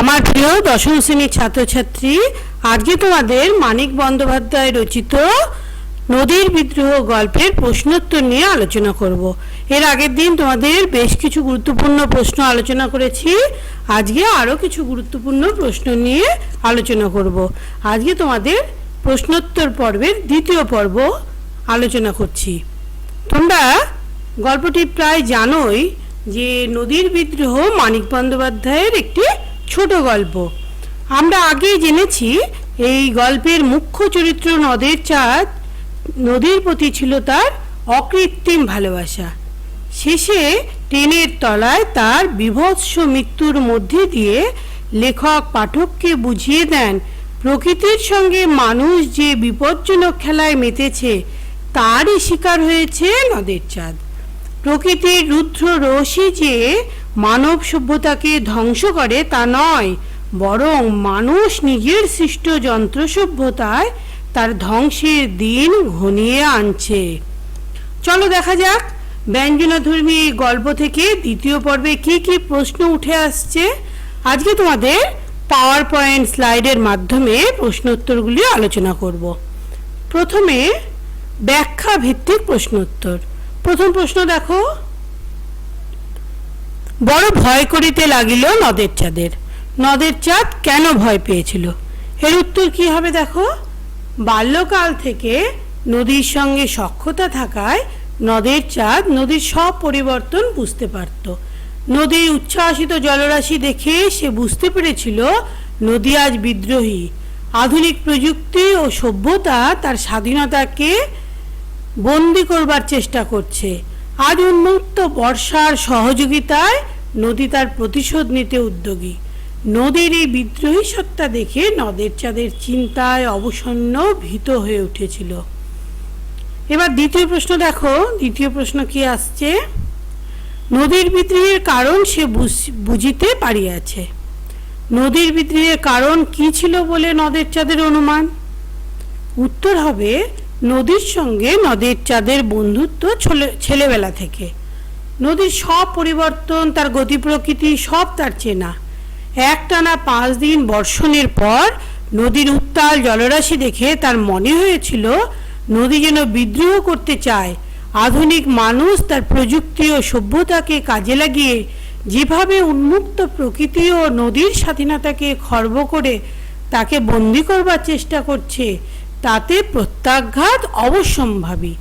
আমার প্রিয় দশম শ্রেণির ছাত্রছাত্রী, আজকে তোমাদের মানিক বন্দ্যোপাধ্যায় রচিত নদীর বিদ্রোহ গল্পের প্রশ্নোত্তর নিয়ে আলোচনা করব। এর আগের দিন তোমাদের বেশ কিছু গুরুত্বপূর্ণ প্রশ্ন আলোচনা করেছি। আজকে আরও কিছু গুরুত্বপূর্ণ প্রশ্ন নিয়ে আলোচনা করব। আজকে তোমাদের প্রশ্নোত্তর পর্বের দ্বিতীয় পর্ব আলোচনা করছি। তোমরা গল্পটি প্রায় জানোই যে নদীর বিদ্রোহ মানিক বন্দ্যোপাধ্যায়ের একটি ছোট গল্প। আমরা আগেই জেনেছি, এই গল্পের মুখ্য চরিত্র নদের চাঁদ, নদীর প্রতি ছিল তার অকৃত্রিম ভালোবাসা। শেষে ট্রেনের তলায় তার বিভৎস মৃত্যুর মধ্যে দিয়ে লেখক পাঠককে বুঝিয়ে দেন, প্রকৃতির সঙ্গে মানুষ যে বিপজ্জনক খেলায় মেতেছে, তারই শিকার হয়েছে নদের চাঁদ। প্রকৃতির রুদ্র রশ্মি যে মানব সভ্যতাকে ধ্বংস করে তা নয়, বরং মানুষ নিজের সৃষ্ট যন্ত্র সভ্যতায় তার ধ্বংসের দিন ঘনিয়ে আনছে। চলো দেখা যাক, ব্যঞ্জনাধর্মী এই গল্প থেকে দ্বিতীয় পর্বে কি কি প্রশ্ন উঠে আসছে। আজকে তোমাদের পাওয়ার পয়েন্ট স্লাইডের মাধ্যমে প্রশ্নোত্তরগুলি আলোচনা করব। প্রথমে ব্যাখ্যা ভিত্তিক প্রশ্নোত্তর। প্রথম প্রশ্ন দেখো বড় ভয় করিতে লাগিল নদের চাঁদের। নদের চাঁদ কেন ভয় পেয়েছিল? এর উত্তর কি হবে দেখো? বাল্যকাল থেকে নদীর সঙ্গে সখ্যতা থাকায় নদের চাঁদ নদীর সব পরিবর্তন বুঝতে পারত। নদীর উচ্ছ্বাসিত জলরাশি দেখে সে বুঝতে পেরেছিল, নদী আজ বিদ্রোহী। আধুনিক প্রযুক্তি ও সভ্যতা তার স্বাধীনতাকে বন্দি করবার চেষ্টা করছে। আজ উন্মুক্ত বর্ষার সহযোগিতায় নদী তার প্রতিশোধ নিতে উদ্যোগী। নদীর এই বিদ্রোহী সত্তা দেখে নদের চাঁদের চিন্তায় অবসন্ন ভীত হয়ে উঠেছিল। এবার দ্বিতীয় প্রশ্ন দেখো, দ্বিতীয় প্রশ্ন কি আসছে? নদীর বিদ্রোহের কারণ সে বুঝ- বুঝিতে পারিয়াছে। নদীর বিদ্রোহের কারণ কি ছিল বলে নদের চাঁদের অনুমান? উত্তর হবে, নদীর সঙ্গে নদের চাঁদের বন্ধুত্ব ছোলে- ছেলেবেলা থেকে। নদীর সব পরিবর্তন, তার গতি প্রকৃতি, সব তার চেনা। একটানা পাঁচ দিন বর্ষণের পর নদীর উত্তাল জলরাশি দেখে তার মনে হয়েছিল, নদী যেন বিদ্রোহ করতে চায়। আধুনিক মানুষ তার প্রযুক্তি ও সভ্যতাকে কাজে লাগিয়ে যেভাবে উন্মুক্ত প্রকৃতি ও নদীর স্বাধীনতাকে খর্ব করে তাকে বন্দি করবার চেষ্টা করছে, তাতে প্রত্যাঘাত অবশ্যম্ভাবী।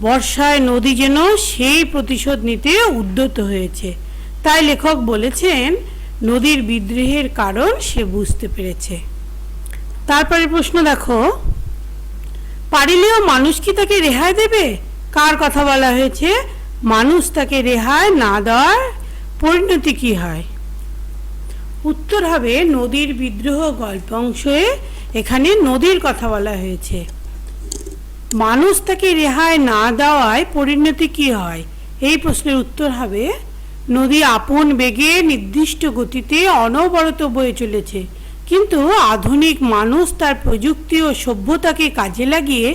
বর্ষায় নদী যেন সেই প্রতিশোধ নিতে উদ্যত হয়েছে। তাই লেখক বলেছেন, নদীর বিদ্রোহের কারণ সে বুঝতে পেরেছে। তারপরে প্রশ্ন দেখো, পারিলেও মানুষ কি তাকে রেহাই দেবে? কার কথা বলা হয়েছে? মানুষ তাকে রেহাই না দেওয়ার পরিণতি কি হয়? উত্তর হবে, নদীর বিদ্রোহ গল্প অংশে এখানে নদীর কথা বলা হয়েছে। মানুষ তাকে রেহাই না দেওয়ায় পরিণতি কি হয়? এই প্রশ্নের উত্তর হবে, নদী আপন বেগে নির্দিষ্ট গতিতে অনবরত বয়ে চলেছে। কিন্তু আধুনিক মানুষ তার প্রযুক্তি ও সভ্যতাকে কাজে লাগিয়ে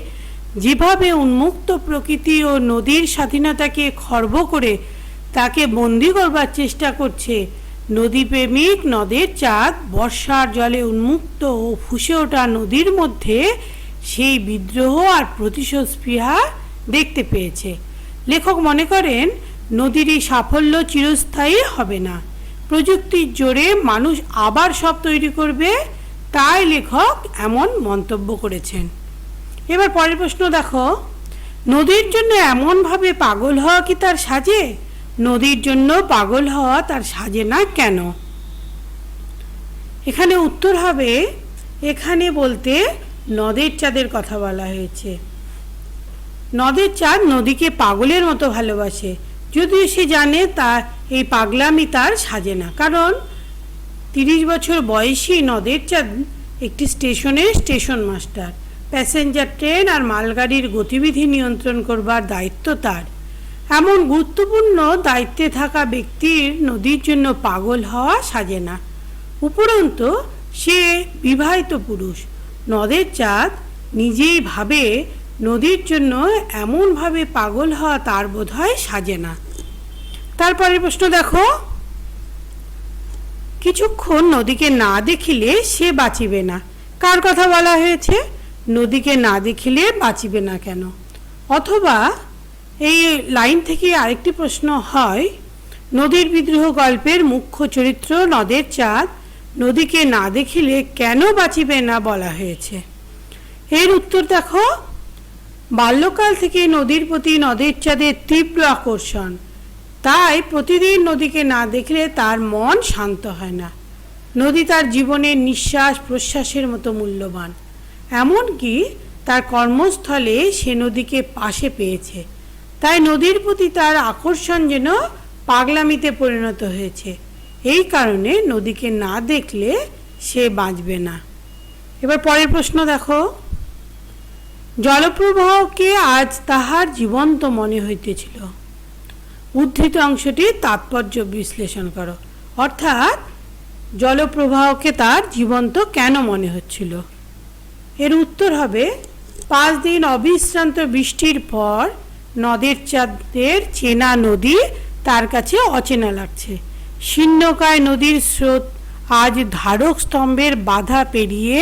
যেভাবে উন্মুক্ত প্রকৃতি ও নদীর স্বাধীনতাকে খর্ব করে তাকে বন্দি করবার চেষ্টা করছে, নদীপ্রেমিক নদের চাঁদ, বর্ষার জলে উন্মুক্ত ও ফুসে ওঠা নদীর মধ্যে সেই বিদ্রোহ আর প্রতিশোধ স্পৃহা দেখতে পেয়েছে। লেখক মনে করেন, নদীর এই সাফল্য চিরস্থায়ী হবে না। প্রযুক্তির জোরে মানুষ আবার সব তৈরি করবে, তাই লেখক এমন মন্তব্য করেছেন। এবার পরের প্রশ্ন দেখো। নদীর জন্য এমনভাবে পাগল হওয়া কি তার সাজে? নদীর জন্য পাগল হওয়া তার সাজে না কেন? এখানে উত্তর হবে, এখানে বলতে নদের চাঁদের কথা বলা হয়েছে। নদের চাঁদ নদীকে পাগলের মতো ভালোবাসে। যদিও সে জানে তার এই পাগলামি তার সাজে না। কারণ তিরিশ বছর বয়সী নদের চাঁদ একটি স্টেশনের স্টেশন মাস্টার। প্যাসেঞ্জার, ট্রেন আর মালগাড়ির গতিবিধি নিয়ন্ত্রণ করবার দায়িত্ব তার। এমন গুরুত্বপূর্ণ দায়িত্বে থাকা ব্যক্তির নদীর জন্য পাগল হওয়া সাজে না। উপরন্ত সে বিবাহিত পুরুষ। নদের চাঁদ নিজেই ভাবে, নদীর জন্য এমনভাবে পাগল হওয়া তার বোধ হয় সাজে না। তারপরে প্রশ্ন দেখো। কিছুক্ষণ নদীকে না দেখিলে সে বাঁচিবে না। কার কথা বলা হয়েছে? নদীকে না দেখিলে বাঁচিবে না কেন? অথবা এই লাইন থেকে আরেকটি প্রশ্ন হয়, নদীর বিদ্রোহ গল্পের মুখ্য চরিত্র নদের চাঁদ নদীকে না দেখিলে কেন বাঁচিবে না বলা হয়েছে? এর উত্তর দেখো, বাল্যকাল থেকে নদীর প্রতি নদের চাঁদের তীব্র আকর্ষণ। তাই প্রতিদিন নদীকে না দেখলে তার মন শান্ত হয় না। নদী তার জীবনের নিঃশ্বাস প্রশ্বাসের মতো মূল্যবান। এমনকি তার কর্মস্থলে সে নদীকে পাশে পেয়েছে। তাই নদীর প্রতি তার আকর্ষণ যেন পাগলামিতে পরিণত হয়েছে। এই কারণে নদীকে না দেখলে সে বাঁচবে না। এবার পরের প্রশ্ন দেখো। জলপ্রবাহকে আজ তাহার জীবন্ত মনে হইতেছিল। উদ্ধৃত অংশটি তাৎপর্য বিশ্লেষণ করো। অর্থাৎ জলপ্রবাহকে তার জীবন্ত কেন মনে হচ্ছিল? এর উত্তর হবে, পাঁচ দিন অবিশ্রান্ত বৃষ্টির পর নদের চাঁদের চেনা নদী তার কাছে অচেনা লাগছে। শীর্ণকায় নদীর স্রোত আজ ধারক স্তম্ভের বাধা পেরিয়ে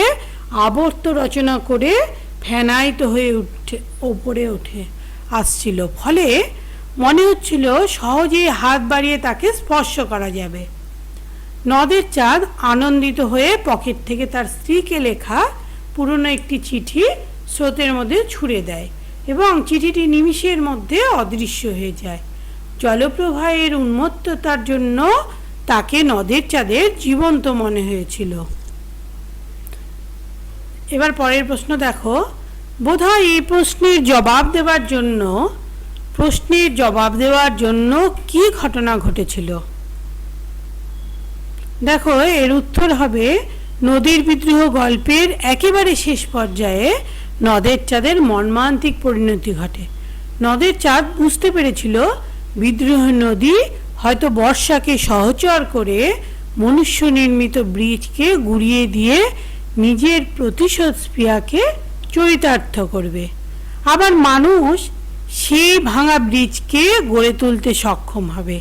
আবর্ত রচনা করে ফেনায়িত হয়ে উঠে, ওপরে উঠে আসছিল। ফলে মনে হচ্ছিল সহজেই হাত বাড়িয়ে তাকে স্পর্শ করা যাবে। নদের চাঁদ আনন্দিত হয়ে পকেট থেকে তার স্ত্রীকে লেখা পুরনো একটি চিঠি স্রোতের মধ্যে ছুঁড়ে দেয় এবং চিঠিটি নিমিষের মধ্যে অদৃশ্য হয়ে যায়। জলপ্রবাহের উন্মত্ততার জন্য তাকে নদের চাঁদের জীবন্ত মনে হয়েছিল। এবার পরের প্রশ্ন দেখো। বোধহয় এই প্রশ্নের জবাব দেওয়ার জন্য, প্রশ্নের জবাব দেওয়ার জন্য কি ঘটনা ঘটেছিল? দেখো, এর উত্তর হবে, নদীর বিদ্রোহ গল্পের একেবারে শেষ পর্যায়ে নদের চাঁদের মর্মান্তিক পরিণতি ঘটে। নদের চাঁদ বুঝতে পেরেছিল বিদ্রোহ নদী হয়তো বর্ষাকে সহচর করে মনুষ্য নির্মিত ব্রিজকে গুড়িয়ে দিয়ে নিজের প্রতিশোধ স্পৃহাকে চরিতার্থ করবে। আবার মানুষ সেই ভাঙা ব্রিজকে গড়ে তুলতে সক্ষম হবে।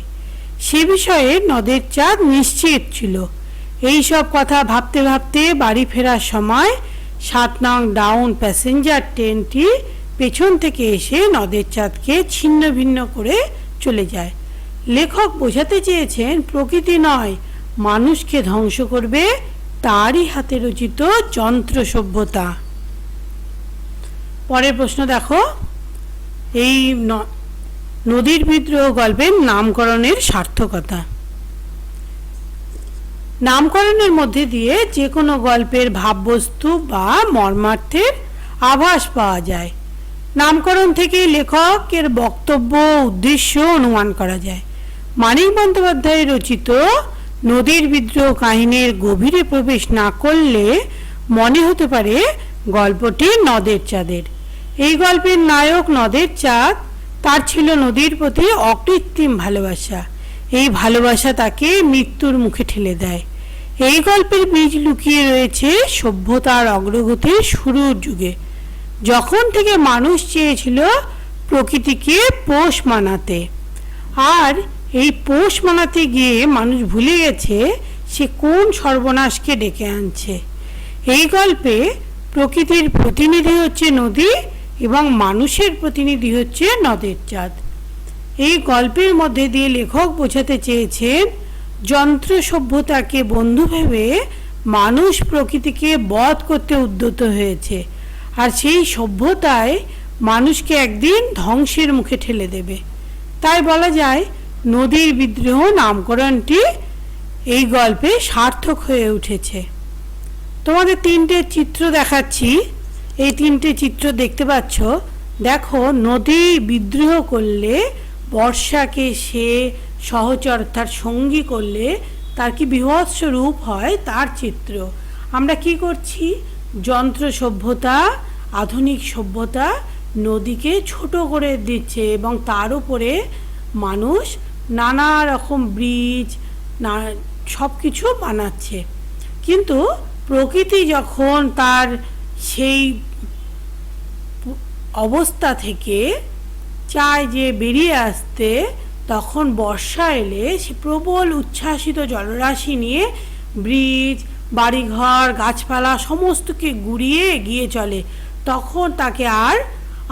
সে বিষয়ে নদের চাঁদ নিশ্চিত ছিল। এই সব কথা ভাবতে ভাবতে বাড়ি ফেরার সময় সাত নং ডাউন প্যাসেঞ্জার ট্রেনটি পেছন থেকে এসে নদের চাঁদকে ছিন্ন ভিন্ন করে চলে যায়। লেখক বোঝাতে চেয়েছেন, প্রকৃতি নয়, মানুষকে ধ্বংস করবে তারই হাতে রচিত যন্ত্র সভ্যতা। পরের প্রশ্ন দেখো। এই নদীর বিদ্রোহ গল্পের নামকরণের সার্থকতা। নামকরণের মধ্যে দিয়ে যে কোনো গল্পের ভাববস্তু বা মর্মার্থের আভাস পাওয়া যায়। নামকরণ থেকে লেখকের বক্তব্য উদ্দেশ্য অনুমান করা যায়। মানিক বন্দ্যোপাধ্যায় রচিত নদীর বিদ্রোহ কাহিনীর গভীরে প্রবেশ না করলে মনে হতে পারে গল্পটি নদের চাঁদের। এই গল্পের নায়ক নদের চাঁদ, তার ছিল নদীর প্রতি অকৃত্রিম ভালোবাসা। এই ভালোবাসা তাকে মৃত্যুর মুখে ঠেলে দেয়। এই গল্পের বীজ লুকিয়ে রয়েছে সভ্যতার অগ্রগতির শুরুর যুগে। যখন থেকে মানুষ চেয়েছিল প্রকৃতিকে পোষ মানাতে। আর এই পোষ মানাতে গিয়ে মানুষ ভুলে গেছে সে কোন সর্বনাশকে ডেকে আনছে। এই গল্পে প্রকৃতির প্রতিনিধি হচ্ছে নদী এবং মানুষের প্রতিনিধি হচ্ছে নদের চাঁদ। এই গল্পের মধ্যে দিয়ে লেখক বোঝাতে চেয়েছেন, যন্ত্র সভ্যতাকে বন্ধু ভেবে মানুষ প্রকৃতিকে বধ করতে উদ্যত হয়েছে। আর সেই সভ্যতায় মানুষকে একদিন ধ্বংসের মুখে ঠেলে দেবে। তাই বলা যায়, নদীর বিদ্রোহ নামকরণটি এই গল্পে সার্থক হয়ে উঠেছে। তোমাদের তিনটে চিত্র দেখাচ্ছি। এই তিনটে চিত্র দেখতে পাচ্ছ। দেখো, নদী বিদ্রোহ করলে, বর্ষাকে সে সহচর তার সঙ্গী করলে, তার কি বিভৎস রূপ হয়? তার চিত্র। আমরা কি করছি? যন্ত্র সভ্যতা আধুনিক সভ্যতা নদীকে ছোট করে দিচ্ছে এবং তার উপরে মানুষ নানা রকম ব্রিজ, না সব কিছু বানাচ্ছে। কিন্তু প্রকৃতি যখন তার সেই অবস্থা থেকে চায় যে বেরিয়ে আসতে, তখন বর্ষা এলে সে প্রবল উচ্ছ্বাসিত জলরাশি নিয়ে ব্রিজ, বাড়িঘর, গাছপালা সমস্তকে গুড়িয়ে এগিয়ে চলে। তখন তাকে আর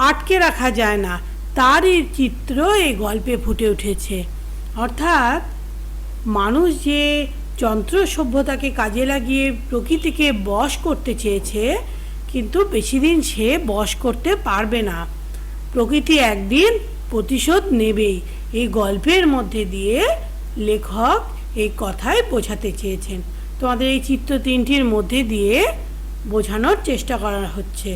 আটকে রাখা যায় না। তারই চিত্র এই গল্পে ফুটে উঠেছে। অর্থাৎ মানুষ যে যন্ত্র সভ্যতাকে কাজে লাগিয়ে প্রকৃতিকে বশ করতে চেয়েছে, কিন্তু বেশি দিন সে বশ করতে পারবে না। প্রকৃতি একদিন প্রতিশোধ নেবেই। এই গল্পের মধ্যে দিয়ে লেখক এই কথাই বোঝাতে চেয়েছেন। তোমাদের এই চিত্র তিনটির মধ্যে দিয়ে বোঝানোর চেষ্টা করা হচ্ছে।